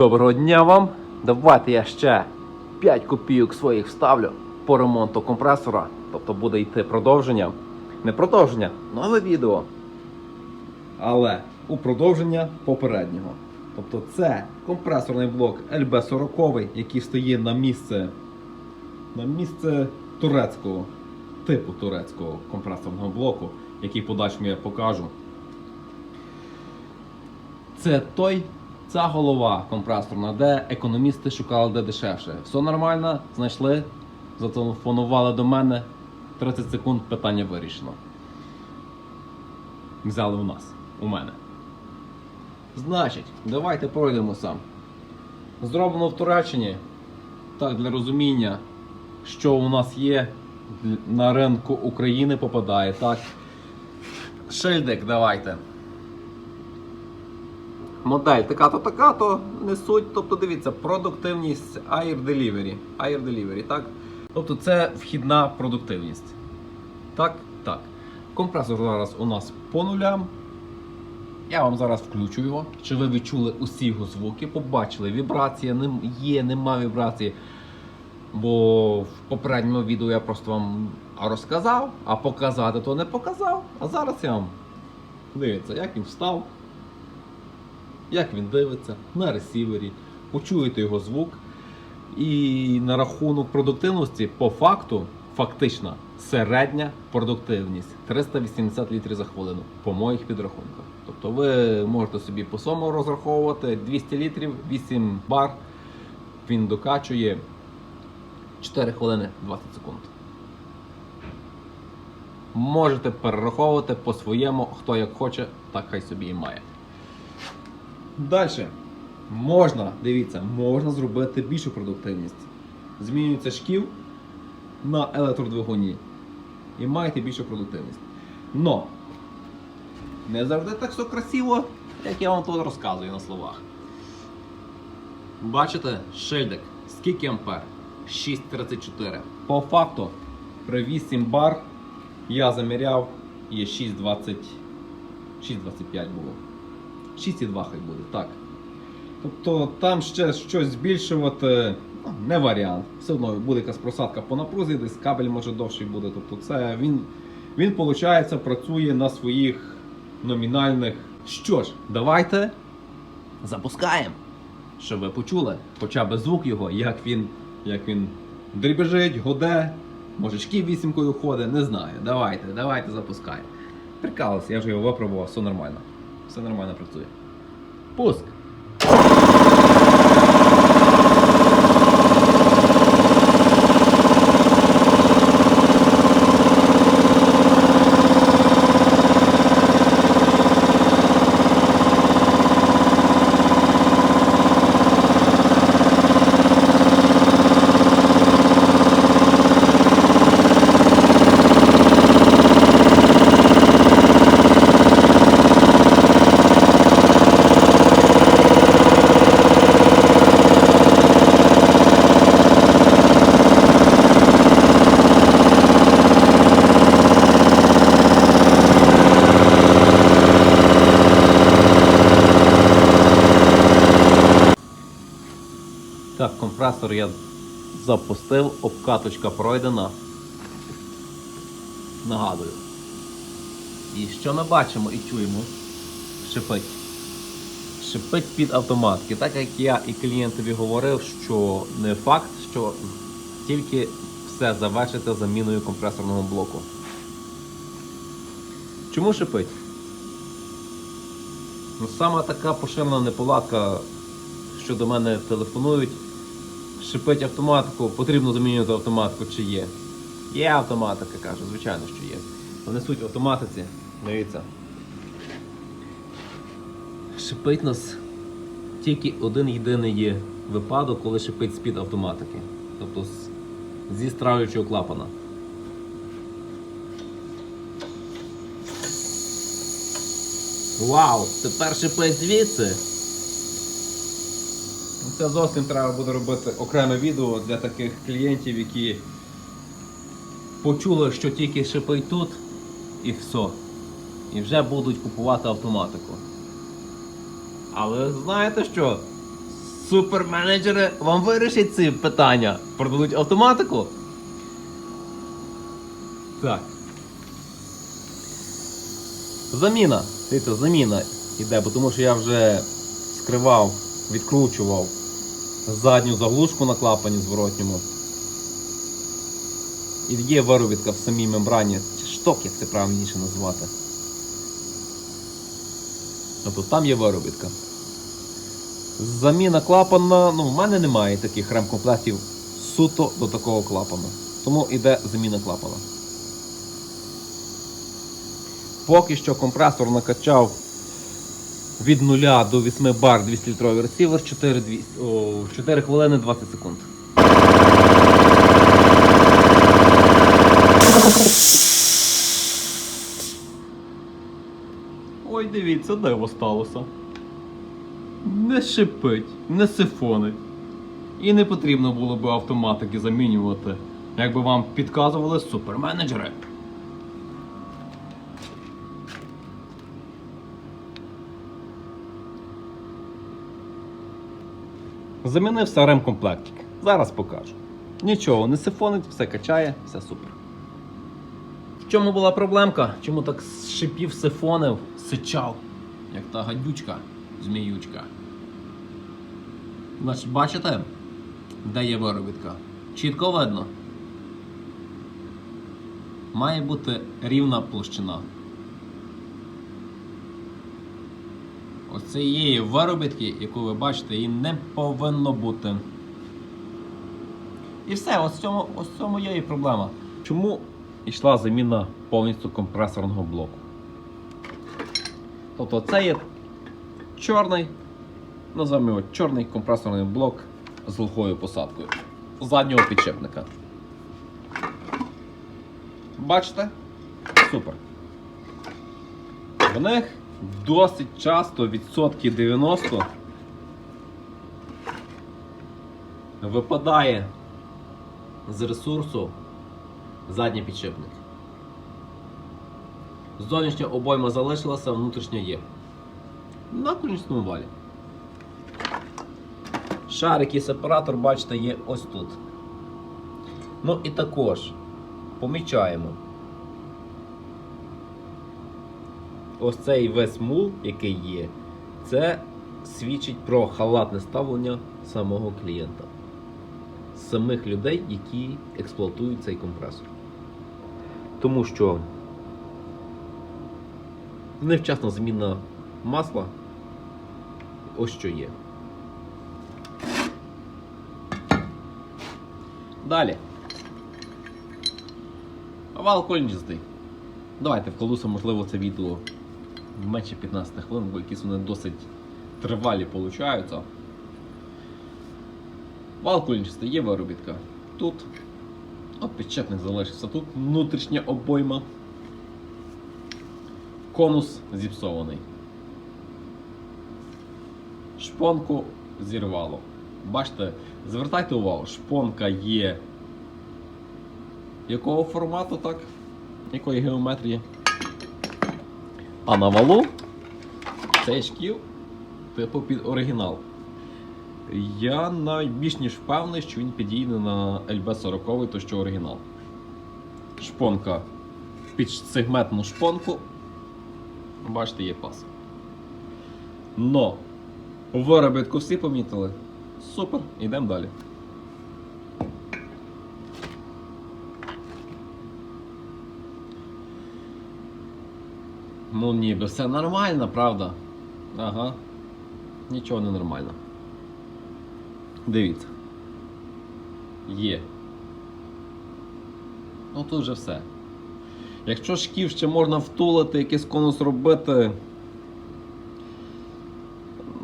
Доброго дня вам. Давайте я ще 5 копійок своїх вставлю по ремонту компресора. Тобто буде йти продовження. Не продовження, нове відео. Але у продовження попереднього. Тобто це компресорний блок LB40, який стоїть на місце, на місце турецького, типу турецького компресорного блоку, який подальшому я покажу. Це той, ця голова компресорна, де економісти шукали де дешевше. Все нормально, знайшли, зателефонували до мене. 30 секунд питання вирішено. Взяли у нас, у мене. Значить, давайте пройдемося. Зроблено в Туреччині. Так, для розуміння, що у нас є на ринку України попадає. Так. Шильдик, давайте. Модель така-то, така-то не суть. Тобто дивіться, продуктивність Air Delivery. Air Delivery, так? Тобто це вхідна продуктивність. Так, так. Компресор зараз у нас по нулям. Я вам зараз включу його, щоб ви відчули усі його звуки, побачили, вібрація є, нема вібрації. Бо в попередньому відео я просто вам розказав, а показати то не показав. А зараз я вам дивіться, як він встав, як він дивиться на ресівері, почуєте його звук. І на рахунок продуктивності, по факту, фактично, середня продуктивність 380 літрів за хвилину по моїх підрахунках. Тобто ви можете собі по сому розраховувати 200 літрів, 8 бар. Він докачує 4 хвилини 20 секунд. Можете перераховувати по своєму, хто як хоче, так хай собі і має. Далі. Можна, дивіться, можна зробити більшу продуктивність. Змінюється шків на електродвигуні. І маєте більшу продуктивність. Но не завжди так все красиво, як я вам тут розказую на словах. Бачите, шильдик, скільки ампер? 6,34. По факту, при 8 бар я заміряв є 6,25 було. 6,2 хай буде, так. Тобто там ще щось збільшувати ну, не варіант. Все одно буде якась просадка по напрузі, десь кабель може довший буде. Тобто це він, він виходить, працює на своїх номінальних. Що ж, давайте запускаємо. Щоб ви почули хоча б звук його, як він, як він дрібежить, годе, може шків вісімкою ходить, не знаю. Давайте, давайте запускаємо. Прикалуйся, я вже його випробував, все нормально. Все нормально працює. Пуск. Так, компресор я запустив, обкаточка пройдена. Нагадую. І що ми бачимо і чуємо? Шипить. Шипить під автоматки. Так як я і клієнтові говорив, що не факт, що тільки все завершиться заміною компресорного блоку. Чому шипить? Ну, саме така поширена неполадка, що до мене телефонують, шипить автоматику, потрібно замінювати автоматику, чи є. Є автоматика, кажу, звичайно, що є. Вони в автоматиці, дивіться. Шипить нас тільки один єдиний є випадок, коли шипить з-під автоматики. Тобто зі стравлюючого клапана. Вау! Тепер шипить звідси. Це зовсім треба буде робити окреме відео для таких клієнтів, які почули, що тільки шипить тут і все. І вже будуть купувати автоматику. Але знаєте що? суперменеджери вам вирішать ці питання. Продадуть автоматику. Так. Заміна. Дивіться, заміна йде, бо тому що я вже скривав, відкручував задню заглушку на клапані зворотньому. І є виробітка в самій мембрані, чи шток, як це правильніше назвати. Тобто там є виробітка. Заміна клапана, ну в мене немає таких ремкомплектів суто до такого клапана. Тому йде заміна клапана. Поки що компресор накачав від 0 до 8 бар 200 літровий ресівер 4, 200, о, 4 хвилини 20 секунд. Ой, дивіться, диво сталося. Не шипить, не сифонить. І не потрібно було б автоматики замінювати, якби вам підказували суперменеджери. Замінив все ремкомплектик. Зараз покажу. Нічого не сифонить, все качає, все супер. В чому була проблемка? Чому так шипів сифонив, сичав, як та гадючка, зміючка? Значить, бачите, де є виробітка? Чітко видно. Має бути рівна площина. Ось цієї виробітки, яку ви бачите, її не повинно бути. І все, ось в цьому, ось в цьому є і проблема. Чому йшла заміна повністю компресорного блоку? Тобто це є чорний, називаємо його чорний компресорний блок з глухою посадкою заднього підшипника. Бачите? Супер. В них досить часто відсотки 90 випадає з ресурсу задній підшипник. Зовнішня обойма залишилася, внутрішня є. На колісному валі. Шарик і сепаратор, бачите, є ось тут. Ну і також помічаємо. Ось цей весь мул, який є, це свідчить про халатне ставлення самого клієнта, самих людей, які експлуатують цей компресор. Тому що невчасна зміна масла ось що є. Далі. Вал колінчастий. Давайте вколуся, можливо, це відео в менше 15 хвилин, бо якісь вони досить тривалі получаються. Вал колінчастий, є виробітка. Тут. От підчепник залишився. Тут внутрішня обойма. Конус зіпсований. Шпонку зірвало. Бачите, звертайте увагу, шпонка є якого формату, так? Якої геометрії? А на валу цей шкіл типу під оригінал. Я найбільш ніж впевнений, що він підійде на LB40, то що оригінал. Шпонка під сегментну шпонку. Бачите, є пас. Но виробітку всі помітили. Супер, йдемо далі. Ну ніби все нормально, правда? Ага. Нічого не нормально. Дивіться. Є. Ну тут вже все. Якщо шків ще можна втулити, якийсь конус робити.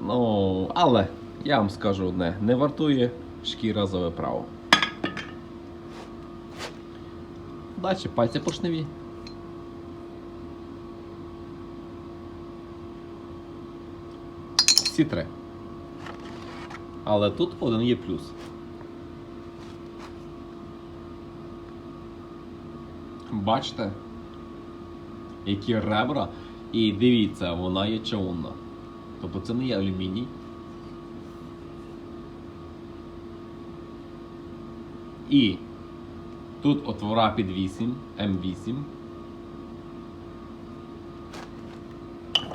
Ну, але я вам скажу одне, не вартує шкіра за виправу. Далі пальці поршневі. всі три. Але тут один є плюс. Бачите, які ребра. І дивіться, вона є чавунна. Тобто це не є алюміній. І тут отвора під 8, М8.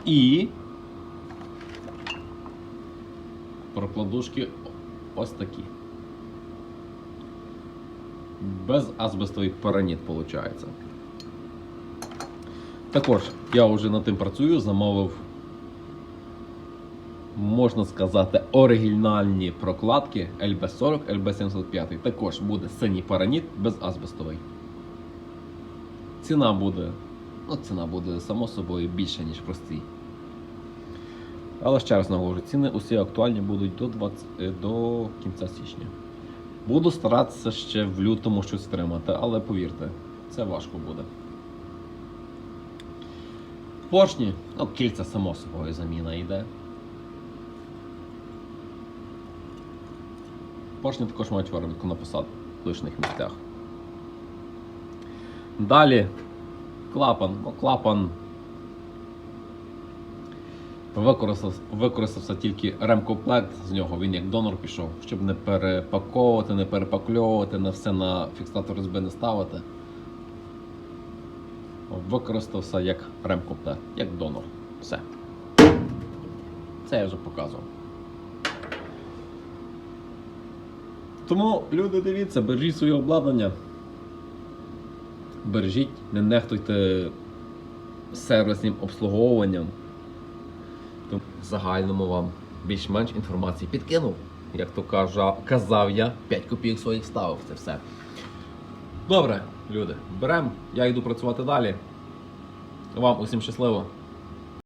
І прокладушки ось такі. Без азбестовий параніт виходить. Також я вже над тим працюю, замовив, можна сказати, оригінальні прокладки LB40, LB75. Також буде синій параніт без азбестовий. Ціна буде, ну, ціна буде само собою більша, ніж прості. Але ще раз наголошую, ціни усі актуальні будуть до, 20, е, до кінця січня. Буду старатися ще в лютому щось стримати, але повірте, це важко буде. Поршні, ну, кільця само собою заміна йде. Поршні також мають виробітку на посадочних місцях. Далі клапан. Ну, клапан використався, використався тільки ремкомплект з нього, він як донор пішов, щоб не перепаковувати, не перепакльовувати, не все на фіксатор СБ не ставити. Використався як ремкомплект, як донор. Все. Це я вже показував. Тому, люди, дивіться, бережіть своє обладнання. Бережіть, не нехтуйте сервісним обслуговуванням. В загальному вам більш-менш інформації підкинув. Як то кажа, казав я, 5 копійок своїх ставив. Це все. Добре, люди, беремо. Я йду працювати далі. Вам усім щасливо.